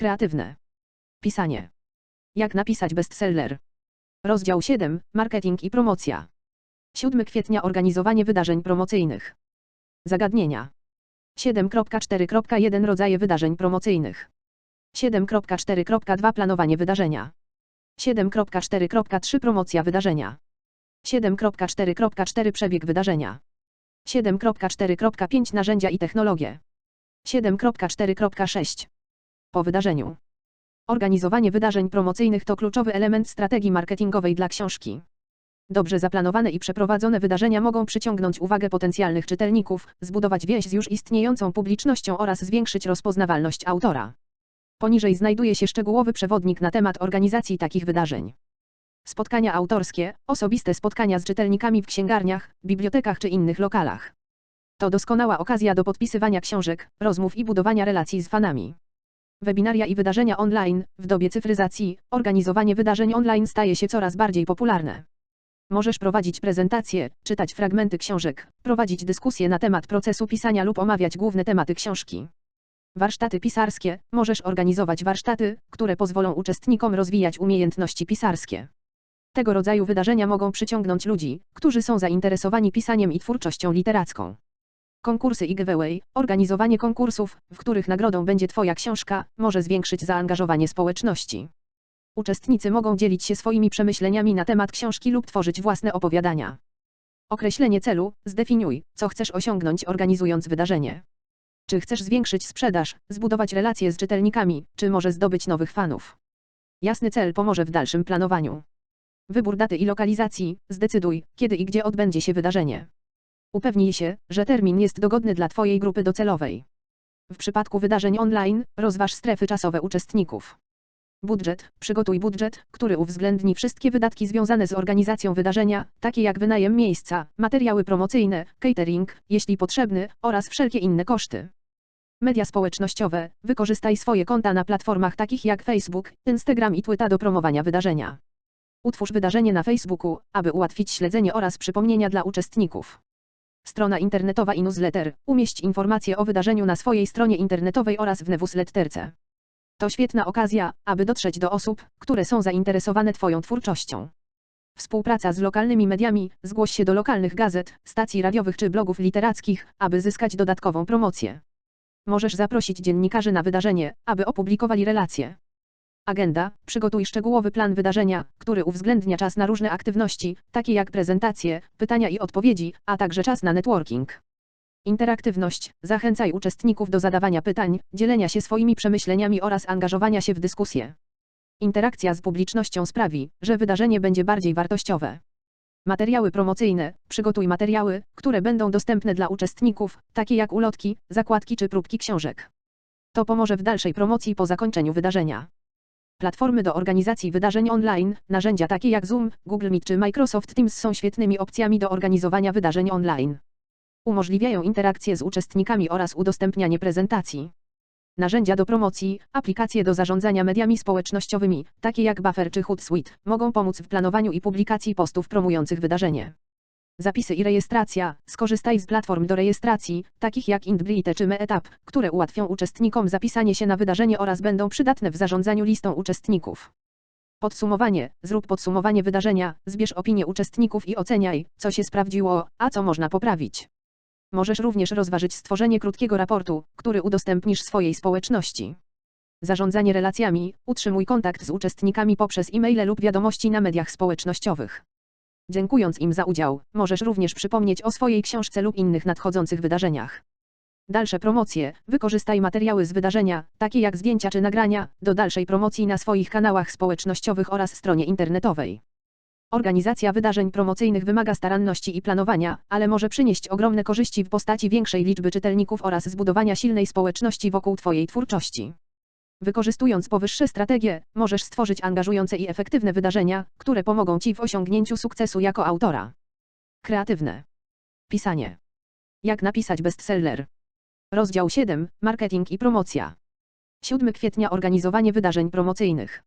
Kreatywne. Pisanie. Jak napisać bestseller. Rozdział 7. Marketing i promocja. 7 kwietnia organizowanie wydarzeń promocyjnych. Zagadnienia. 7.4.1 Rodzaje wydarzeń promocyjnych. 7.4.2 Planowanie wydarzenia. 7.4.3 Promocja wydarzenia. 7.4.4 Przebieg wydarzenia. 7.4.5 Narzędzia i technologie. 7.4.6 Po wydarzeniu. Organizowanie wydarzeń promocyjnych to kluczowy element strategii marketingowej dla książki. Dobrze zaplanowane i przeprowadzone wydarzenia mogą przyciągnąć uwagę potencjalnych czytelników, zbudować więź z już istniejącą publicznością oraz zwiększyć rozpoznawalność autora. Poniżej znajduje się szczegółowy przewodnik na temat organizacji takich wydarzeń. Spotkania autorskie, osobiste spotkania z czytelnikami w księgarniach, bibliotekach czy innych lokalach. To doskonała okazja do podpisywania książek, rozmów i budowania relacji z fanami. Webinaria i wydarzenia online, w dobie cyfryzacji, organizowanie wydarzeń online staje się coraz bardziej popularne. Możesz prowadzić prezentacje, czytać fragmenty książek, prowadzić dyskusje na temat procesu pisania lub omawiać główne tematy książki. Warsztaty pisarskie, możesz organizować warsztaty, które pozwolą uczestnikom rozwijać umiejętności pisarskie. Tego rodzaju wydarzenia mogą przyciągnąć ludzi, którzy są zainteresowani pisaniem i twórczością literacką. Konkursy i giveaway, organizowanie konkursów, w których nagrodą będzie Twoja książka, może zwiększyć zaangażowanie społeczności. Uczestnicy mogą dzielić się swoimi przemyśleniami na temat książki lub tworzyć własne opowiadania. Określenie celu, zdefiniuj, co chcesz osiągnąć organizując wydarzenie. Czy chcesz zwiększyć sprzedaż, zbudować relacje z czytelnikami, czy może zdobyć nowych fanów? Jasny cel pomoże w dalszym planowaniu. Wybór daty i lokalizacji, zdecyduj, kiedy i gdzie odbędzie się wydarzenie. Upewnij się, że termin jest dogodny dla Twojej grupy docelowej. W przypadku wydarzeń online, rozważ strefy czasowe uczestników. Budżet. Przygotuj budżet, który uwzględni wszystkie wydatki związane z organizacją wydarzenia, takie jak wynajem miejsca, materiały promocyjne, catering, jeśli potrzebny, oraz wszelkie inne koszty. Media społecznościowe. Wykorzystaj swoje konta na platformach takich jak Facebook, Instagram i Twitter do promowania wydarzenia. Utwórz wydarzenie na Facebooku, aby ułatwić śledzenie oraz przypomnienia dla uczestników. Strona internetowa i newsletter. Umieść informacje o wydarzeniu na swojej stronie internetowej oraz w newsletterce. To świetna okazja, aby dotrzeć do osób, które są zainteresowane Twoją twórczością. Współpraca z lokalnymi mediami, zgłoś się do lokalnych gazet, stacji radiowych czy blogów literackich, aby zyskać dodatkową promocję. Możesz zaprosić dziennikarzy na wydarzenie, aby opublikowali relacje. Agenda. Przygotuj szczegółowy plan wydarzenia, który uwzględnia czas na różne aktywności, takie jak prezentacje, pytania i odpowiedzi, a także czas na networking. Interaktywność. Zachęcaj uczestników do zadawania pytań, dzielenia się swoimi przemyśleniami oraz angażowania się w dyskusję. Interakcja z publicznością sprawi, że wydarzenie będzie bardziej wartościowe. Materiały promocyjne. Przygotuj materiały, które będą dostępne dla uczestników, takie jak ulotki, zakładki czy próbki książek. To pomoże w dalszej promocji po zakończeniu wydarzenia. Platformy do organizacji wydarzeń online, narzędzia takie jak Zoom, Google Meet czy Microsoft Teams są świetnymi opcjami do organizowania wydarzeń online. Umożliwiają interakcje z uczestnikami oraz udostępnianie prezentacji. Narzędzia do promocji, aplikacje do zarządzania mediami społecznościowymi, takie jak Buffer czy Hootsuite, mogą pomóc w planowaniu i publikacji postów promujących wydarzenie. Zapisy i rejestracja. Skorzystaj z platform do rejestracji, takich jak Indblite czy MeetUp, które ułatwią uczestnikom zapisanie się na wydarzenie oraz będą przydatne w zarządzaniu listą uczestników. Podsumowanie. Zrób podsumowanie wydarzenia, zbierz opinie uczestników i oceniaj, co się sprawdziło, a co można poprawić. Możesz również rozważyć stworzenie krótkiego raportu, który udostępnisz swojej społeczności. Zarządzanie relacjami. Utrzymuj kontakt z uczestnikami poprzez e-maile lub wiadomości na mediach społecznościowych. Dziękując im za udział, możesz również przypomnieć o swojej książce lub innych nadchodzących wydarzeniach. Dalsze promocje. Wykorzystaj materiały z wydarzenia, takie jak zdjęcia czy nagrania, do dalszej promocji na swoich kanałach społecznościowych oraz stronie internetowej. Organizacja wydarzeń promocyjnych wymaga staranności i planowania, ale może przynieść ogromne korzyści w postaci większej liczby czytelników oraz zbudowania silnej społeczności wokół Twojej twórczości. Wykorzystując powyższe strategie, możesz stworzyć angażujące i efektywne wydarzenia, które pomogą Ci w osiągnięciu sukcesu jako autora. Kreatywne. Pisanie. Jak napisać bestseller. Rozdział 7. Marketing i promocja. 7 kwietnia organizowanie wydarzeń promocyjnych.